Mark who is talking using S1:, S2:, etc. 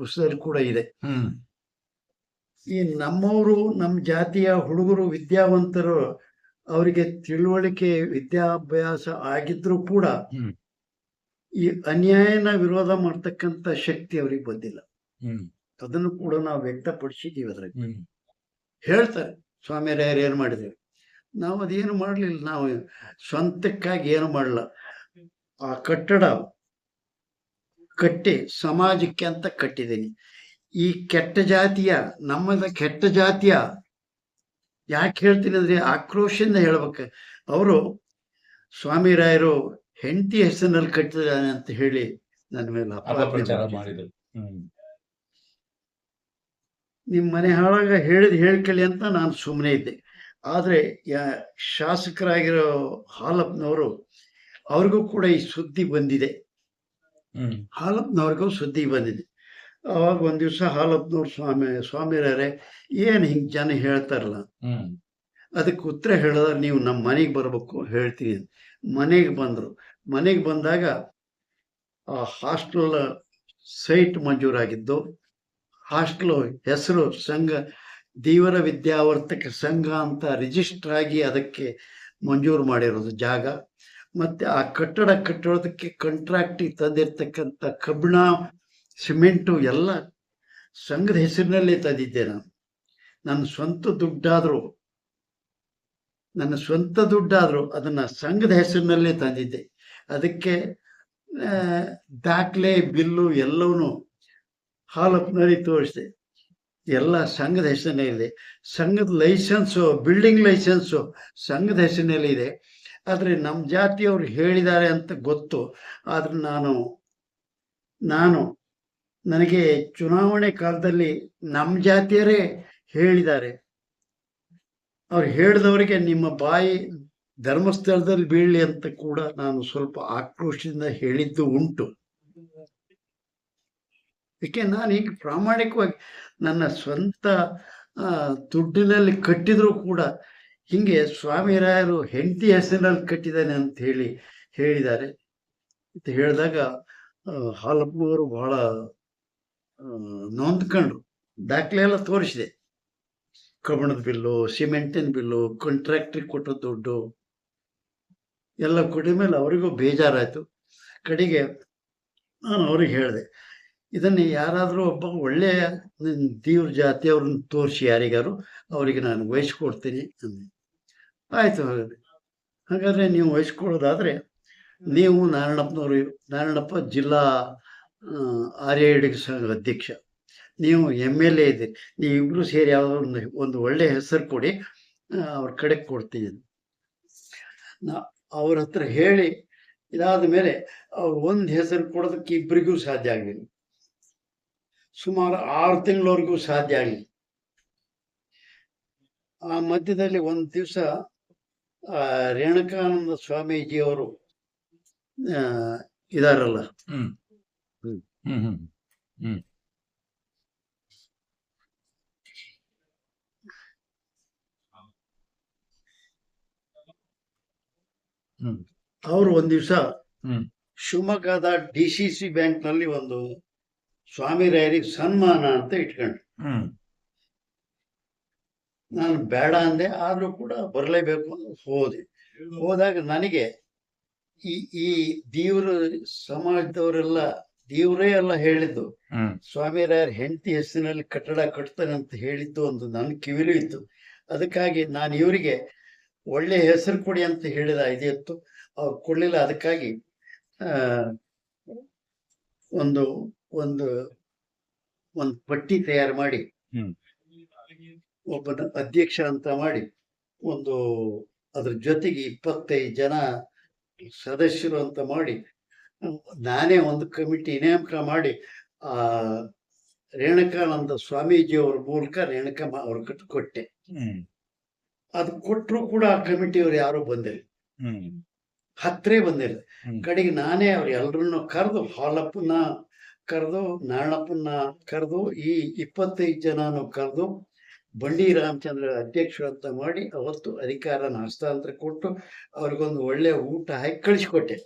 S1: ಪುಸ್ತಕದಲ್ಲಿ ಕೂಡ ಇದೆ. ಈ ನಮ್ಮವರು ನಮ್ಮ ಜಾತಿಯ ಹುಡುಗರು ವಿದ್ಯಾವಂತರು ಅವರಿಗೆ ತಿಳುವಳಿಕೆ ವಿದ್ಯಾಭ್ಯಾಸ ಆಗಿದ್ರು ಕೂಡ ಈ ಅನ್ಯಾಯನ ವಿರೋಧ ಮಾಡ್ತಕ್ಕಂಥ ಶಕ್ತಿ ಅವ್ರಿಗೆ ಬಂದಿಲ್ಲ. ಅದನ್ನು ಕೂಡ ನಾವು ವ್ಯಕ್ತಪಡಿಸಿದೀವಿ ಅದ್ರಾಗ ಹೇಳ್ತಾರೆ ಸ್ವಾಮಿಯರಾಯರು ಏನು ಮಾಡಿದ್ರು? ನಾವು ಅದೇನು ಮಾಡಲಿಲ್ಲ ನಾವು ಸ್ವಂತಕ್ಕಾಗಿ ಏನು ಮಾಡಲ್ಲ ಆ ಕಟ್ಟಡ ಕಟ್ಟಿ ಸಮಾಜಕ್ಕೆ ಅಂತ ಕಟ್ಟಿದ್ದೀನಿ. ಈ ಕೆಟ್ಟ ಜಾತಿಯ ನಮ್ಮದ ಕೆಟ್ಟ ಜಾತಿಯ ಯಾಕೆ ಹೇಳ್ತೀನಿ ಅಂದ್ರೆ ಆಕ್ರೋಶದಿಂದ ಹೇಳ್ಬೇಕು. ಅವರು ಸ್ವಾಮಿರಾಯರು ಹೆಂಡತಿ ಹೆಸರಿನಲ್ಲಿ ಕಟ್ಟಿದಾನೆ ಅಂತ ಹೇಳಿ ನನ್ನ ಮೇಲೆ. ಮಾಡಿದ್ರು. ನಿಮ್ಮ ಮನೆ ಹಾಳಾಗ ಹೇಳಿದ್ ಹೇಳ್ಕೊಳ್ಳಿ ಅಂತ ನಾನು ಸುಮ್ಮನೆ ಇದ್ದೆ. ಆದರೆ ಯಾ ಶಾಸಕರಾಗಿರೋ ಹಾಲಪ್ಪನವರು ಅವ್ರಿಗೂ ಕೂಡ ಈ ಸುದ್ದಿ ಬಂದಿದೆ. ಹಾಲಪ್ಪನವ್ರಿಗೂ ಸುದ್ದಿ ಬಂದಿದೆ. ಅವಾಗ ಒಂದ್ ದಿವ್ಸ ಹಾಲಪ್ಪನವ್ರು ಸ್ವಾಮಿ ಸ್ವಾಮಿರೇ ಏನ್ ಹಿಂಗ್ ಜನ ಹೇಳ್ತಾರಲ್ಲ? ಅದಕ್ಕೆ ಉತ್ತರ ಹೇಳಿದ್ರೆ ನೀವು ನಮ್ಮ ಮನೆಗೆ ಬರಬೇಕು ಹೇಳ್ತೀನಿ ಮನೆಗೆ ಬಂದರು. ಮನೆಗೆ ಬಂದಾಗ ಆ ಹಾಸ್ಟೆಲ್ ಸೈಟ್ ಮಂಜೂರಾಗಿದ್ದು. ಹಾಸ್ಟೆಲ್ ಹೆಸರು ಸಂಘ ದೀವರ ವಿದ್ಯಾವರ್ತಕ ಸಂಘ ಅಂತ ರಿಜಿಸ್ಟರ್ ಆಗಿ ಅದಕ್ಕೆ ಮಂಜೂರು ಮಾಡಿರೋದು ಜಾಗ. ಮತ್ತೆ ಆ ಕಟ್ಟಡ ಕಟ್ಟೋದಕ್ಕೆ ಕಾಂಟ್ರಾಕ್ಟ್ ತಂದಿರ್ತಕ್ಕಂಥ ಕಬ್ಬಿಣ, ಸಿಮೆಂಟು ಎಲ್ಲ ಸಂಘದ ಹೆಸರಿನಲ್ಲೇ ತಂದಿದ್ದೆ ನಾನು. ನನ್ನ ಸ್ವಂತ ದುಡ್ಡಾದರೂ, ನನ್ನ ಸ್ವಂತ ದುಡ್ಡಾದರೂ ಅದನ್ನ ಸಂಘದ ಹೆಸರಿನಲ್ಲೇ ತಂದಿದ್ದೆ. ಅದಕ್ಕೆ ದಾಖಲೆ, ಬಿಲ್ಲು ಎಲ್ಲವೂ ಹಾಲಪ್ನಲ್ಲಿ ತೋರಿಸಿದೆ. ಎಲ್ಲ ಸಂಘದ ಹೆಸರಿನಲ್ಲಿದೆ ಸಂಘದ ಲೈಸೆನ್ಸು ಬಿಲ್ಡಿಂಗ್ ಲೈಸೆನ್ಸು ಸಂಘದ ಹೆಸರಿನಲ್ಲಿ ಇದೆ. ಆದರೆ ನಮ್ಮ ಜಾತಿಯವರು ಹೇಳಿದ್ದಾರೆ ಅಂತ ಗೊತ್ತು. ಆದ್ರೆ ನಾನು ನಾನು ನನಗೆ ಚುನಾವಣೆ ಕಾಲದಲ್ಲಿ ನಮ್ಮ ಜಾತಿಯರೇ ಹೇಳಿದ್ದಾರೆ. ಅವ್ರು ಹೇಳಿದವರಿಗೆ ನಿಮ್ಮ ಬಾಯಿ ಧರ್ಮಸ್ಥಳದಲ್ಲಿ ಬೀಳಲಿ ಅಂತ ಕೂಡ ನಾನು ಸ್ವಲ್ಪ ಆಕ್ರೋಶದಿಂದ ಹೇಳಿದ್ದು ಉಂಟು. ಏಕೆ ನಾನು ಈಗ ಪ್ರಾಮಾಣಿಕವಾಗಿ ನನ್ನ ಸ್ವಂತ ದುಡ್ಡಿನಲ್ಲಿ ಕಟ್ಟಿದ್ರು ಕೂಡ ಹಿಂಗೆ ಸ್ವಾಮಿರಾಯರು ಹೆಂಡತಿ ಹೆಸರಿನಲ್ಲಿ ಕಟ್ಟಿದ್ದಾನೆ ಅಂತ ಹೇಳಿ ಹೇಳಿದ್ದಾರೆ. ಅಂತ ಹೇಳಿದಾಗ ಹಾಲಪ್ಪವರು ಬಹಳ ನೊಂದ್ಕೊಂಡು ನೊಂದ್ಕೊಂಡ್ರು. ದಾಖಲೆ ಎಲ್ಲ ತೋರಿಸಿದೆ. ಕಬ್ಬಣದ ಬಿಲ್ಲು, ಸಿಮೆಂಟಿನ ಬಿಲ್ಲು ಕಾಂಟ್ರಾಕ್ಟ್ರಿಗೆ ಕೊಟ್ಟ ದುಡ್ಡು, ಎಲ್ಲ ಕೊಟ್ಟಿದ ಮೇಲೆ ಅವರಿಗೂ ಬೇಜಾರಾಯಿತು. ಕಡೆಗೆ ನಾನು ಅವ್ರಿಗೆ ಹೇಳಿದೆ, ಇದನ್ನು ಯಾರಾದರೂ ಒಬ್ಬ ಒಳ್ಳೆಯ ದೇವ್ರ ಜಾತಿಯವ್ರನ್ನ ತೋರಿಸಿ ಯಾರಿಗಾರು ಅವರಿಗೆ ನಾನು ವಹಿಸ್ಕೊಡ್ತೀನಿ ಅಂದೆ. ಆಯಿತು ಹಾಗಾದ್ರೆ. ಹಾಗಾದರೆ ನೀವು ವಹಿಸ್ಕೊಳ್ಳೋದಾದರೆ ನೀವು ನಾರಾಯಣಪ್ಪನವರು, ನಾರಾಯಣಪ್ಪ ಜಿಲ್ಲಾ ಆರ್ಯ ಡಿ ಸಂಘ ಅಧ್ಯಕ್ಷ. ನೀವು ಎಂ ಎಲ್ ಎ ಇದ್ದೀರಿ. ನೀವಿಬ್ಬರು ಸೇರಿ ಯಾವುದೋ ಒಂದು ಒಂದು ಒಳ್ಳೆಯ ಹೆಸರು ಕೊಡಿ ಅವ್ರ ಕಡೆ ಕೊಡ್ತೀನಿ. ನಾ, ಅವ್ರ ಹತ್ರ ಹೇಳಿ, ಇದಾದ ಮೇಲೆ ಅವ್ರು ಒಂದು ಹೆಸರು ಕೊಡೋದಕ್ಕೆ ಇಬ್ಬರಿಗೂ ಸಾಧ್ಯ ಆಗಲಿಲ್ಲ. ಸುಮಾರು ಆರು ತಿಂಗಳವರೆಗೂ ಸಾಧ್ಯ ಆಗಲಿಲ್ಲ. ಆ ಮಧ್ಯದಲ್ಲಿ ಒಂದು ದಿವಸ ರೇಣುಕಾನಂದ ಸ್ವಾಮೀಜಿಯವರು ಆ, ಇದಾರಲ್ಲ?
S2: ಹ್ಮ್.
S1: ಹ್ಮ್.
S2: ಹ್ಮ್ ಹ್ಮ್ ಹ್ಮ್.
S1: ಅವರು ಒಂದು ದಿವಸ
S2: ಹ್ಮ್.
S1: ಶಿವಮೊಗ್ಗದ ಡಿ ಸಿ ಸಿ ಬ್ಯಾಂಕ್ನಲ್ಲಿ ಒಂದು ಸ್ವಾಮಿರಾಯರಿಗೆ ಸನ್ಮಾನ ಅಂತ ಇಟ್ಕೊಂಡ್ರು.
S2: ಹ್ಮ್.
S1: ನಾನು ಬೇಡ ಅಂದೆ ಆದರೂ ಕೂಡ ಬರಲೇಬೇಕು ಅಂತ ಹೋದೆ. ಹೋದಾಗ ನನಗೆ ಈ ಈ ದೇವ್ರ ಸಮಾಜದವರೆಲ್ಲ ದೇವರೇ ಎಲ್ಲ ಹೇಳಿದ್ದು ಸ್ವಾಮಿರಾಯರ್ ಹೆಂಡತಿ ಹೆಸರಿನಲ್ಲಿ ಕಟ್ಟಡ ಕಟ್ತಾನೆ ಅಂತ ಹೇಳಿದ್ದು ಒಂದು ನನ್ನ ಕಿವಿಲೂ ಇತ್ತು. ಅದಕ್ಕಾಗಿ ನಾನು ಇವರಿಗೆ ಒಳ್ಳೆ ಹೆಸರು ಕೊಡಿ ಅಂತ ಹೇಳಿದ ಇದಿತ್ತು ಅವ್ರು ಕೊಡ್ಲಿಲ್ಲ. ಅದಕ್ಕಾಗಿ ಆ, ಒಂದು ಒಂದು ಒಂದು ಪಟ್ಟಿ ತಯಾರು ಮಾಡಿ. ಒಬ್ಬನ ಅಧ್ಯಕ್ಷ ಅಂತ ಮಾಡಿ ಒಂದು ಅದ್ರ ಜೊತೆಗೆ ಇಪ್ಪತ್ತೈದು ಜನ ಸದಸ್ಯರು ಅಂತ ಮಾಡಿ ನಾನೇ ಒಂದು ಕಮಿಟಿ ನೇಮಕ ಮಾಡಿ ಆ ರೇಣುಕಾನಂದ ಸ್ವಾಮೀಜಿಯವರ ಮೂಲಕ ರೇಣುಕಾ ಅವ್ರ ಕಟ್ ಕೊಟ್ಟೆ. ಅದು ಕೊಟ್ಟರು ಕೂಡ ಆ ಕಮಿಟಿಯವ್ರು ಯಾರು ಬಂದಿಲ್ಲ. ಹತ್ರೇ ಬಂದಿಲ್ಲ. ಕಡೆಗೆ ನಾನೇ ಅವ್ರು ಎಲ್ಲರನ್ನು ಕರೆದು ಹಾಲಪ್ಪನ ಕರೆದು ನಾರಾಯಣಪ್ಪನ ಕರೆದು ಈ ಇಪ್ಪತ್ತೈದು ಜನನು ಕರೆದು ಬಂಡಿ ರಾಮಚಂದ್ರ ಅಧ್ಯಕ್ಷರು ಅಂತ ಮಾಡಿ ಅವತ್ತು ಅಧಿಕಾರನ ಹಸ್ತಾಂತರ ಕೊಟ್ಟು ಅವ್ರಿಗೊಂದು ಒಳ್ಳೆ ಊಟ ಹಾಕಿ ಕಳಿಸ್ಕೊಟ್ಟೆ.